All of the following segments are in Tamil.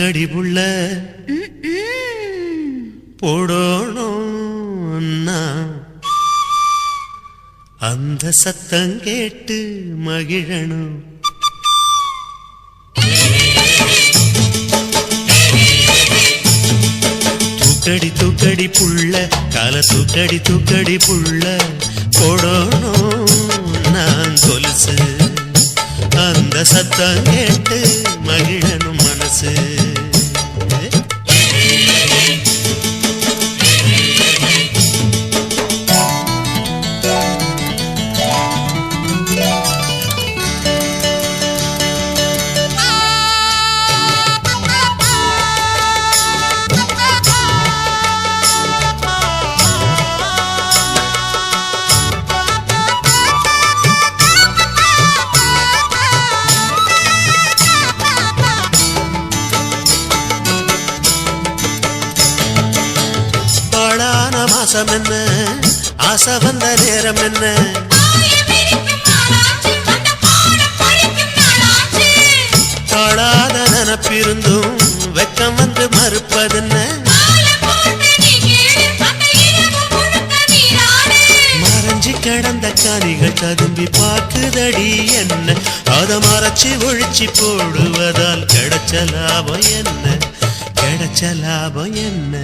கடிபுள்ள புள்ள. போடணும் அந்த சத்தம் கேட்டு மகிழணும். தூக்கடி தூக்கடி புள்ள கால தூக்கடி தூக்கடி புள்ள. போடணும் நான் கொலுசு அந்த சத்தம் கேட்டு மகிழனும் மனசு தாழாத நினப்பிருந்தும் வெக்கம் வந்து மறுப்பதென்ன? மறைஞ்சி கிடந்த காணிகள் ததும்பி பார்க்குதடி என்ன? அத மறைச்சி ஒழிச்சு போடுவதால் கிடைச்ச லாபம் என்ன? கிடைச்ச லாபம் என்ன?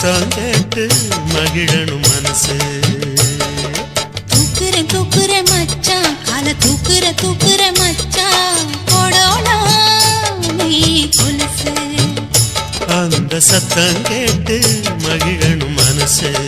சத்தம் கேட்டு மகிழனும் மனசு. தூக்குறேன் தூக்குறேன் மச்சான் கால தூக்குற தூக்குற மச்சான் போடோனா நீ கொலுசு. அந்த சத்தம் கேட்டு மகிழனும் மனசு.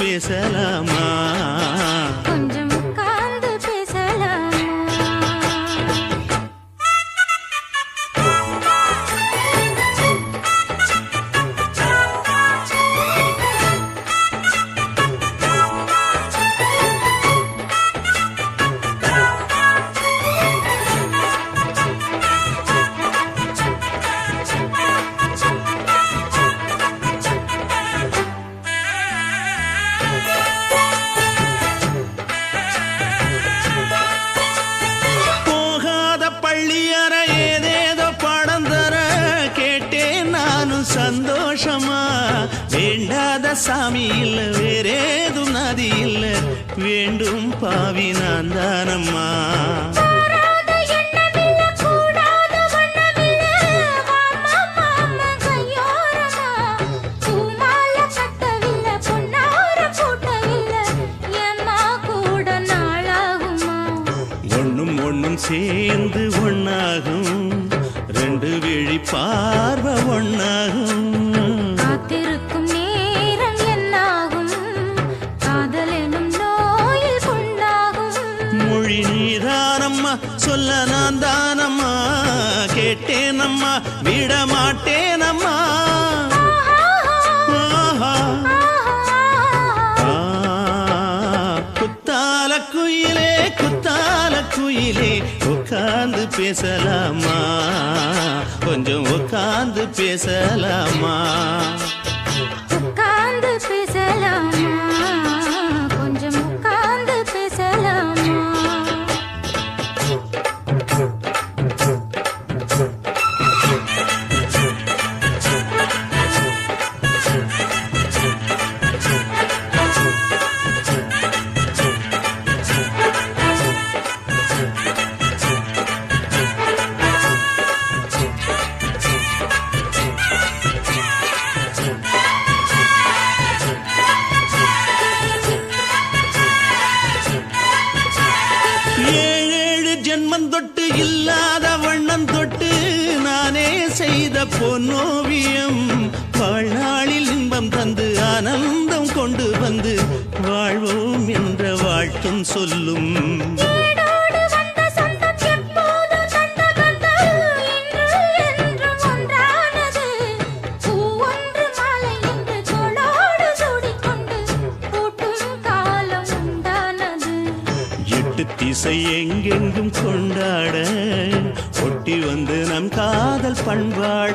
చేసలమా? குயிலே குத்தால குயிலே உட்காந்து பேசலாமா? கொஞ்சம் உட்காந்து பேசலாமா? இசை எங்கெங்கும் கொண்டாட ஒட்டி வந்து நம் காதல் பண்பாட.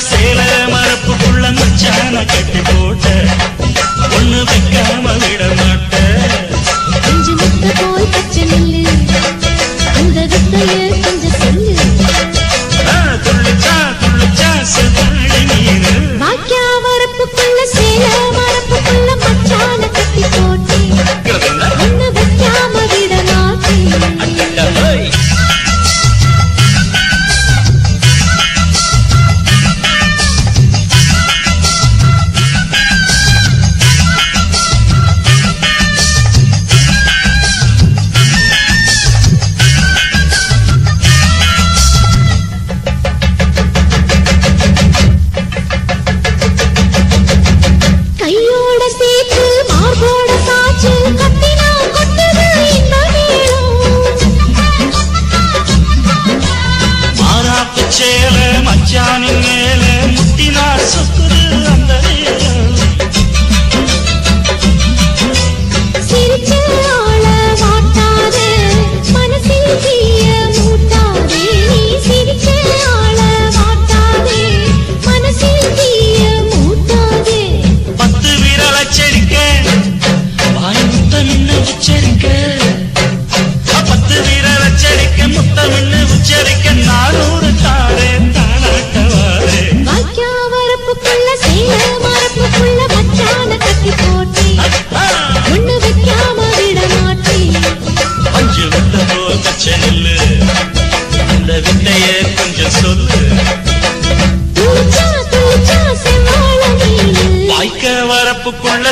சேர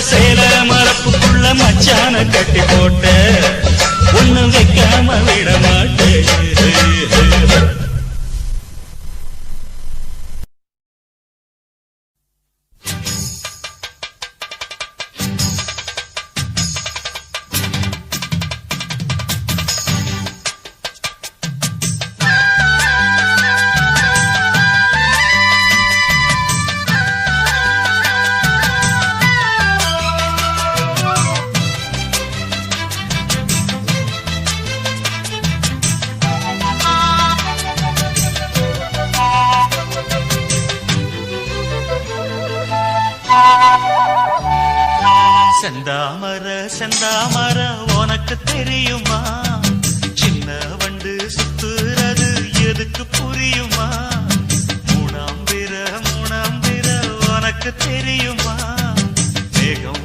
சேல மரப்புக்குள்ள மச்சான கட்டி போட்ட செந்தாமர செந்தாமர உனக்கு தெரியுமா? சின்ன வண்டு சுத்துறது எதுக்கு புரியுமா? மூணாம் பிற மூணாம் பிற உனக்கு தெரியுமா? வேகம்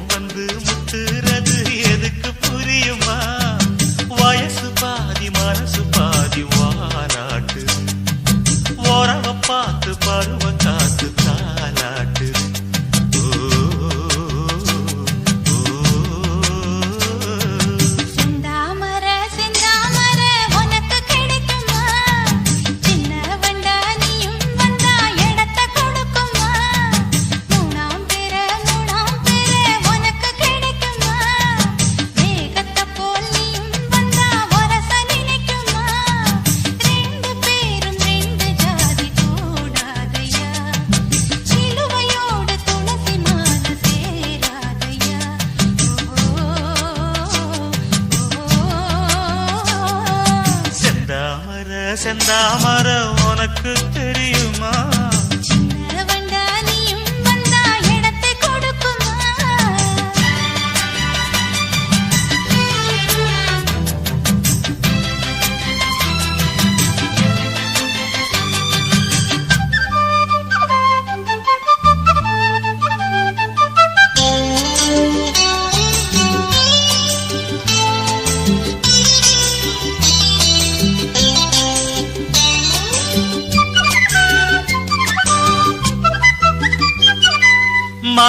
செந்தாமர உனக்கு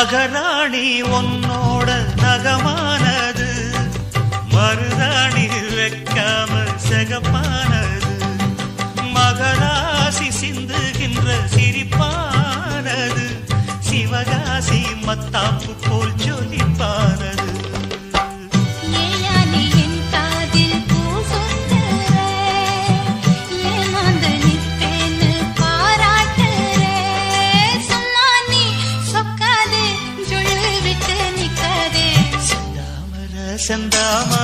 மகராணி உன்னோட நகமானது மருதாணி வைக்காம செகப்பானது. மகராசி சிந்துகின்ற சிரிப்பானது. சிவகாசி மத்தாப்பு போல் ಚಂದಾಮ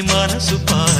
మనసు పా